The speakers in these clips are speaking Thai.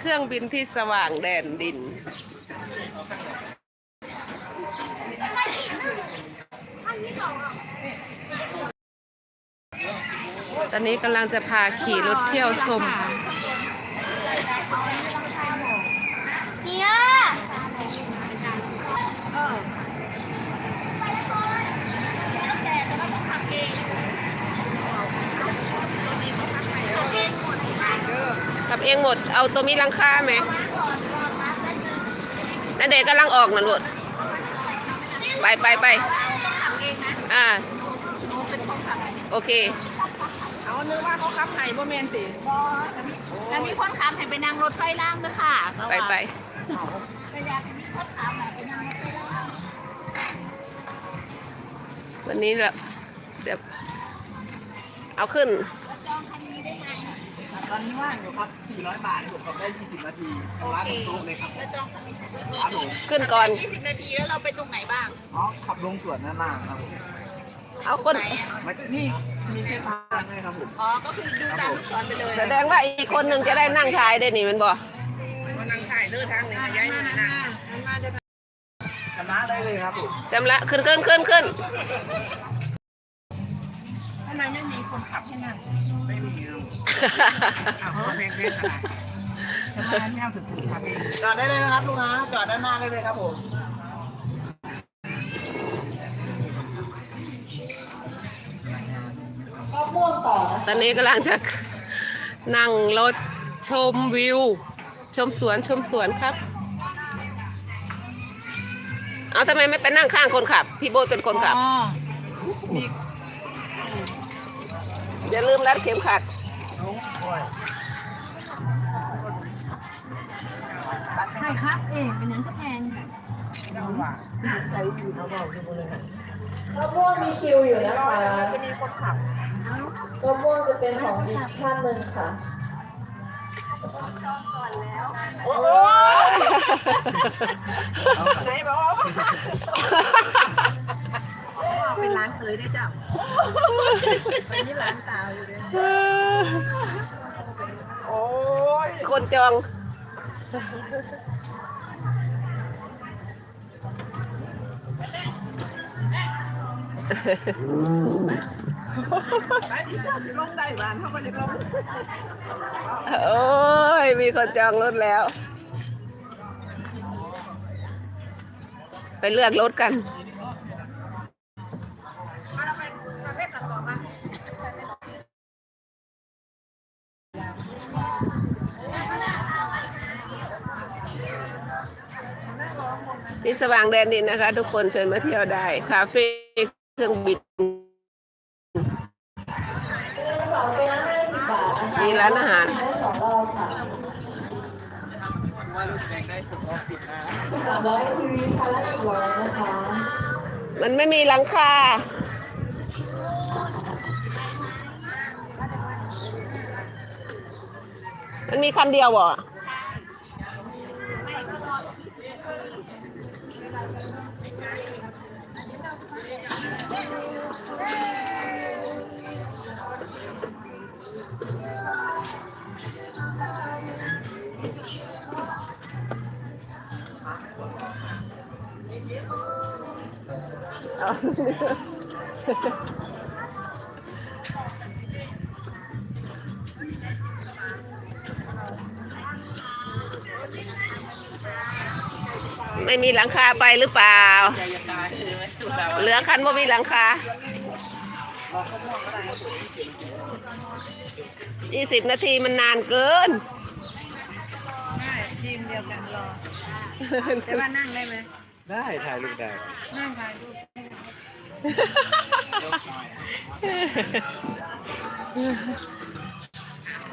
เครื่องบินที่สว่างแดนดิน ตอนนี้กำลังจะพาขี่รถเที่ยวชม เฮีย กับเองหมด เอาตัวมีรังค่าไหมนั่นเด็กกำลังออกนั่นหมดไปไปไปอ่าโอเคเอานึกว่าเขาขับไห่บ่แมนสิแล้วมีคนขับให้ไปนั่งรถไฟล่างด้วยค่ะไปไปก็อยากให้มีคนขับอะไปนั่งรถไฟล่างวันนี้เราจะเอาขึ้นแล้วจองคันนี้ได้ไหมต อนนี้ว่างอยู่ครับ 400 บาทผมขับได้ 20 นาทีทางร้านผมโต๊ะเลยครับแล้วจองคันนี้ครับผมขึ้นก่อน 20 นาทีแล้วเราไปตรงไหนบ้าง อ๋อ ขับลงสวนหน้าล่างครับผมเอาคนไหนอะมานี่มีเส้นทางให้ครับผม อ๋อ ก็คือดูตามลูกศรไปเลย แสดงว่าอีกคนหนึ่งจะได้นั่งท้ายได้นี่แมันบ่มานั่งถ่ายเลือทางนี้ย้ายมาหน้าชนะได้เลยครับผมจำละขึ้นขึ้นขึ้นขึ้นทำไมไม่มีคนขับให้นั่งไม่มีครับอ้าวเขาเพลงเพลงอะไรแนวสุดๆครับจอดได้เลยนะครับลุงฮะจอดด้านหน้าได้เลยครับผมตอนนี้กำลังจะนั่งรถชมวิว ชมสวนชมสวนครับ เอาทำไมไม่ไปนั่งข้างคนขับ พี่โบ๊ทเป็นคนขับ อย่าลืมรัดเข็มขัดใช่ครับ เองเป็นนั้นก็แพงมะม่วงมีคิวอยู่นะคะจะมีคนขับมะม่วงจะเป็นของอีกท่านหนึ่งค่ะโอ้ไหนบอกว่าเป็นร้านเคยได้จ้ะเป็นที่ร้านสาวอยู่เลยโอ้ยคนจอง ลงได้บ้านเขาก็จะลงโอ้ย มีคนจองรถแล้ว ไปเลือกรถกัน ที่สว่างแดนดินนะคะ ทุกคนเชิญมาเที่ยวได้คาเฟ่เครื่องบินมีร้านอาหารได้สองร้านละอีกร้อยนะคะมันไม่มีหลังคามันมีคันเดียวเหรอ ไม่มีหลังคาไปหรือเปล่า เหลือคันว่ามีหลังคารอข้าวม่วงก็ได้ครับผม20นาทีมันนานเกินได้ทีมเดียวกันรอ แต่ว่านั่งได้ไหม ได้ถ่ายรูปได้ นั่งถ่ายรูป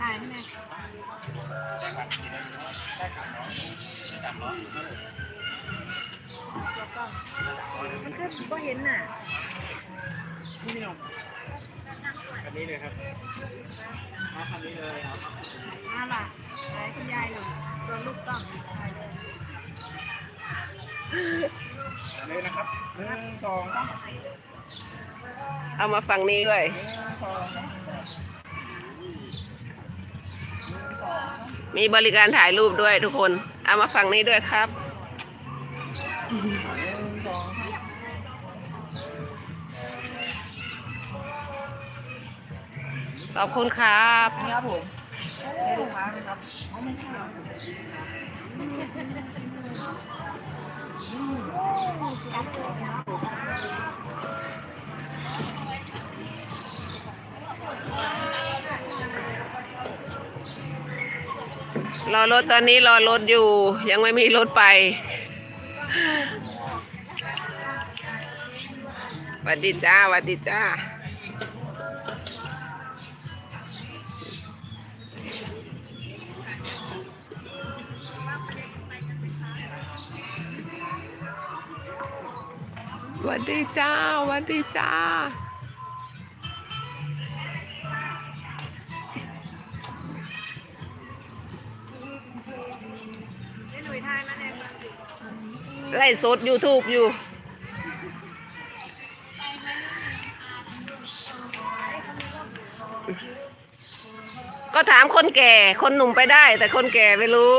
ถ่ายให้หน่อย มันก็ก็เห็นน่ะนี่พี่หนุ่มคันนี้เลยครับมาคันนี้เลยครับมาล่ะถ่ายคุณยายหน่อยตัวลูกต้องถ่ายเลยเลยนะครับหนึ่งสองสามเอามาฝั่งนี้ด้วยหนึ่งสองสามหนึ่งสองสามมีบริการถ่ายรูปด้วยทุกคน เอามาฝั่งนี้ด้วยครับ ขอบคุณครับนี่ครับผมลูกค้าครับรอรอรถตอนนี้รอรถอยู่ ยังไม่มีรถไปสวัสดีจ้าสวัสดีจ้า จ้าวัสดีจ้า ไล่สด YouTube อยู่ ก็ถามคนแก่ คนหนุ่มไปได้ แต่คนแก่ไม่รู้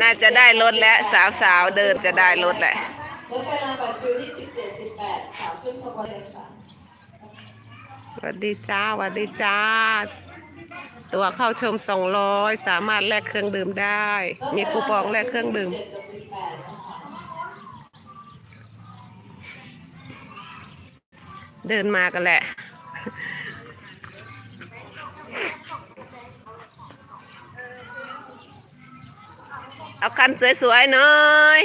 น่าจะได้รถแล้วสาวๆเดินจะได้รถแหละรถไฟรางบัตรคิวที่สิบเจ็ดสิบแปดค่ะขึ้นขบวนเลยค่ะสวัสดีจ้าสวัสดีจ้า ตัวเข้าชมสองร้อยสามารถแลกเครื่องดื่มได้ มีคูปองแลกเครื่องดื่ม เดินมากันแหละ เอาคันสวยๆหน่อย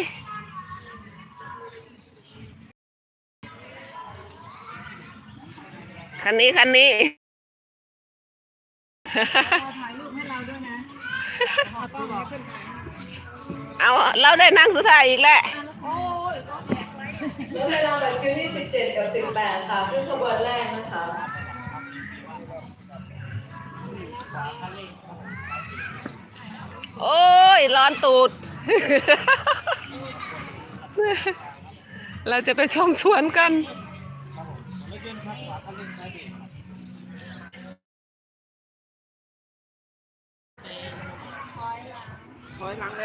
คันนี้คันนี้ถ่ายรูปให้เราด้วยนะเอากล้องขึ้นถ่ายเอาเราได้นั่งสุดท้ายอีกแล้วรถไฟรางบัตรคิวที่สิบเจ็ดกับสิบแปดค่ะขึ้นขบวนแรกนะคะ โอ้ย ร้อนตูด เราจะไปชมสวนกันถอยหลังเลย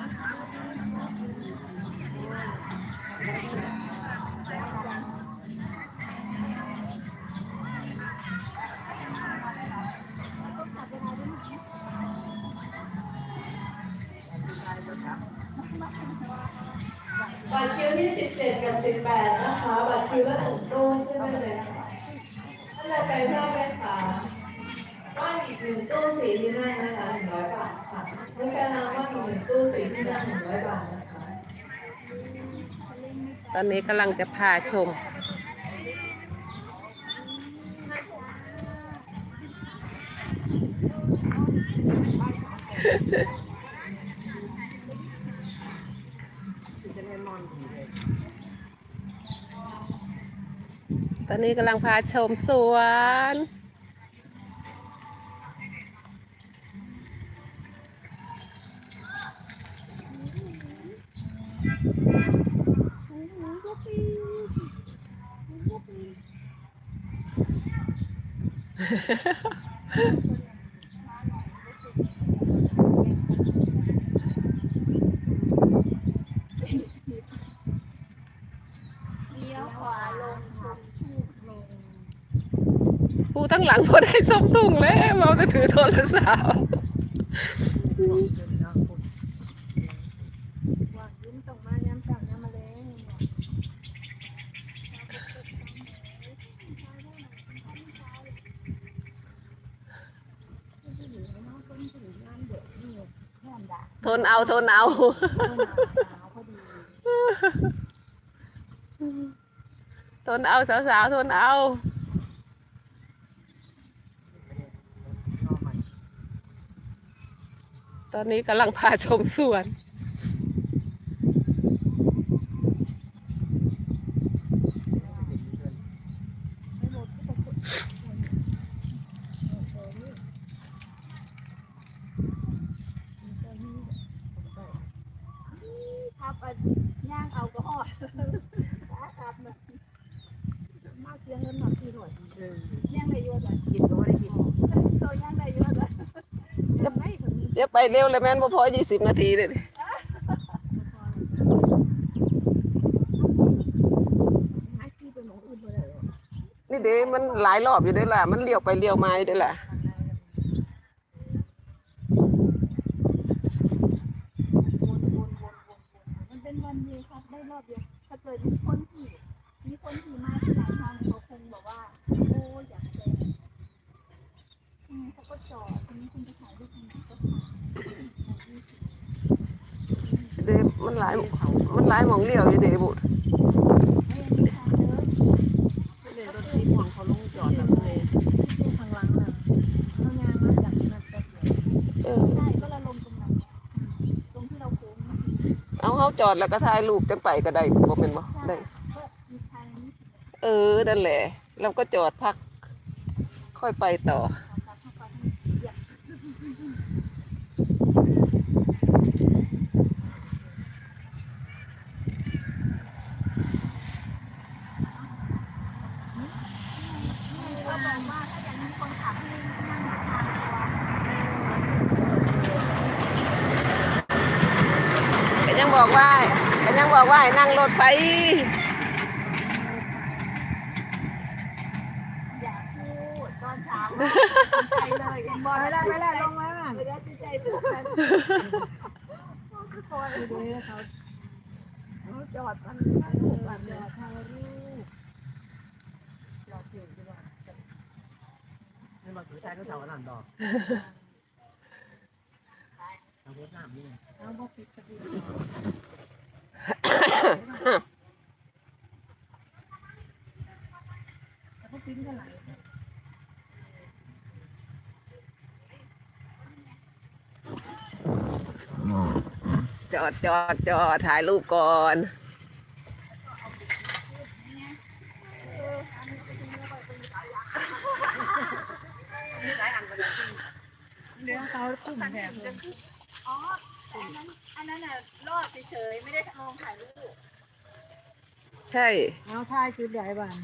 ตอนนี้กำลังจะพาชม ตอนนี้กำลังพาชมสวน ผู้ทั้งหลังพอได้ส้มตุงแล้วเมาจะถือโทรศัพท์ ว่ายิ้มตรงมาย้ำสั่งย้ำมาเลย บ ทนเอาทนเอาทนเอาสาวๆทนเอา ตอนนี้กำลังพาชมสวน ครับอันย่างเอาก็หอดครับนะมาเสียเงินหนักทีหน่อยย่างได้เยอะจ้ะ กินก็ไม่ได้กิน ตัวย่างได้เยอะจ้ะยัง ไม่ถึงเดี๋ยวไปเร็วเลยแม่นบ่พอยี่สิบนาทีเลยนี่เด้มันหลายรอบอยู่เด้ล่ะ มันเลี้ยวไปเลี้ยวมาอยู่ด้ล่ะมันเป็นวันเดียวครับได้รอบเดียวถ้าเกิดมีคนที่มีคนที่มาที่ไหนทางเขาคงบอกว่าโอ้อยากเจออืมเขาก็จอดทีนี้คุณจะถ่ายรูปตรงไหนก็ถ่าย เด้มันหลายมันหลายหมองเลี้ยวอยู่เด้บุตรเรียรถที่ของเขาลงจอดแบบเลยทางหลังน่ะเขางานมาจากนั้นแป๊บเดียวเออใช่ก็ละลงตรงนั้นตรงที่เราโค้งนะเอาเขาจอดแล้วก็ถ่ายรูปจังไปก็ได้บ่เป็นบ่ได้ก็มีทางนี้ เออ นั่นแหละ เราก็จอดพัก ค่อยไปต่อ สามสามเข้าไปให้เหยียบ เขาบอกว่าถ้าอย่างนี้คนขับให้นั่งทางตัว ก็ยังบอกว่าก็ยังบอกว่าให้ นั่งรถไฟอย่าพูดตอนเช้าไปเลยบอกไม่ได้ไม่ได้ลงมาไม่ได้ใจถูกกันคอคอยดูเขาจอดมันถูกกันเลยถ่ายรูปจอดอยู่ดีกว่าไม่มาถือใจก็เท่านั้นดอกทางรถน้ำนี่เอาบอกผิดสักที แล้วกปิ้นกันหลจอดจอดจอดถ่ายรูปก่อนเรื่องเขาตุ่มแถมอ๋อ อันนั้นอันนั้นน่ะรอดเฉยๆไม่ได้ลงถ่ายรูปใช่ เอาถ่ายชุดใหญ่บ้าน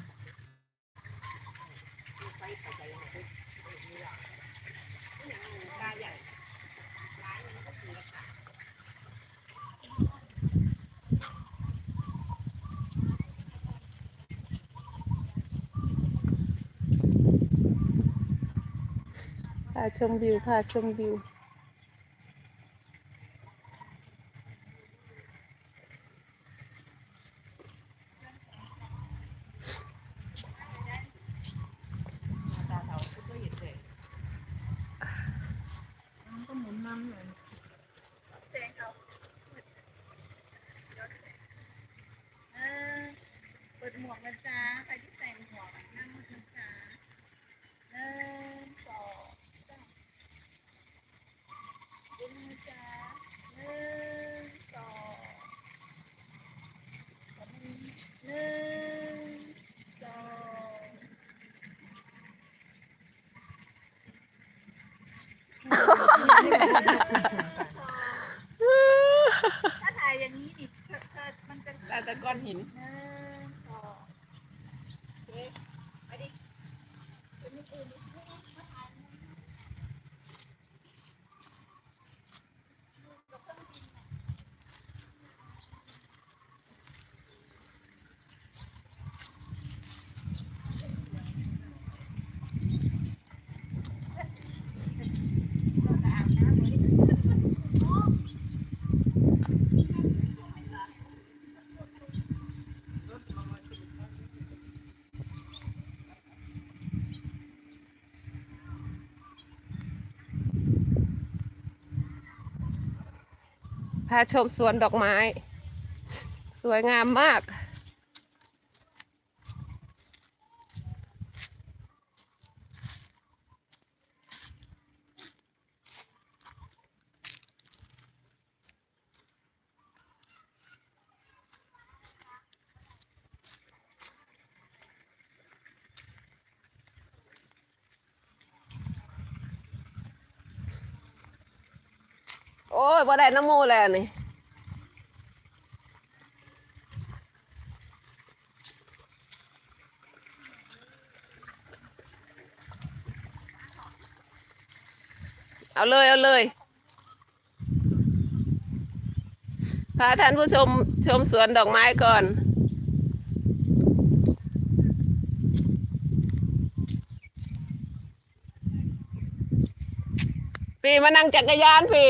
พาชมวิวพาชมวิว ก็หมุนน้ำเลยแสงเขาเออเปิดหม วกนะจ๊ะใครที่ใส่หมวกนั่งนะจ๊ะหนึ่งสองสามดึงนะจ๊ะหนึ่งสองหนึ่งสองถ้าถ่ายอย่างนี้นี่เธอเธอมันจะ แต่แต่ก้อนหิน หนึ่งสองโอเคไปดิเป็นไม่ตื่นดิมาถ่ายมันกับเครื่องบินน่ะ เอ พาชมสวนดอกไม้ สวยงามมาก โอ้ยบ่ได้น้ำมูแล้วนี่เอาเลย เอาเลย พาท่านผู้ชมชมสวนดอกไม้ก่อนพี่มานั่งจักรยานพี่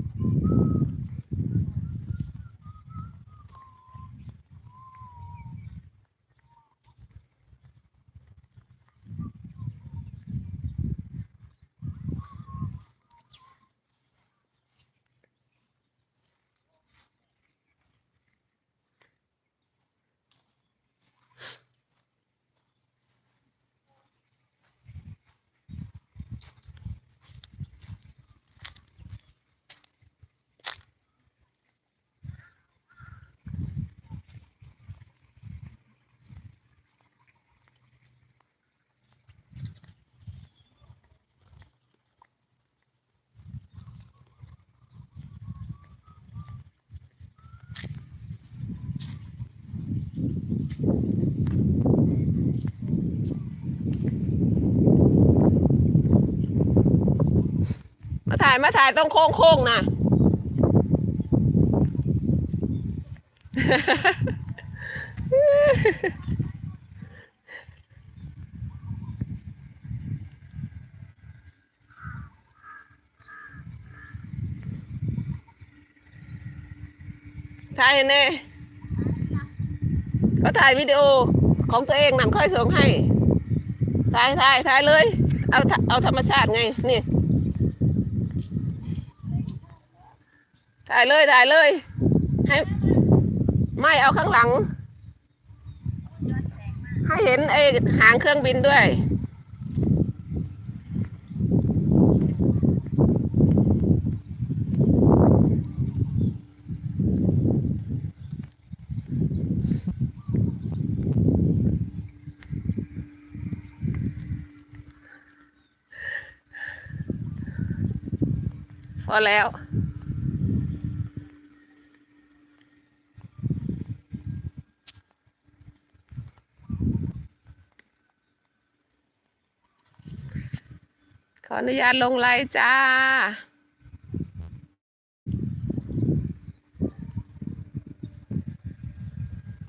าถ่ายมาถ่ายต้องโค้งโค้งนะถ่ายแน่ก็ถ่ายวิดีโอของตัวเองนั่นค่อยส่งให้ถ่ายถ่ายถ่ายเลย เอาเอาธรรมชาติไงนี่ ถ่ายเลยถ่ายเลย ให้ไม่เอาข้างหลัง ให้เห็นไอ้หางเครื่องบินด้วย พอแล้ว ขออนุญาตลงไลน์จ้า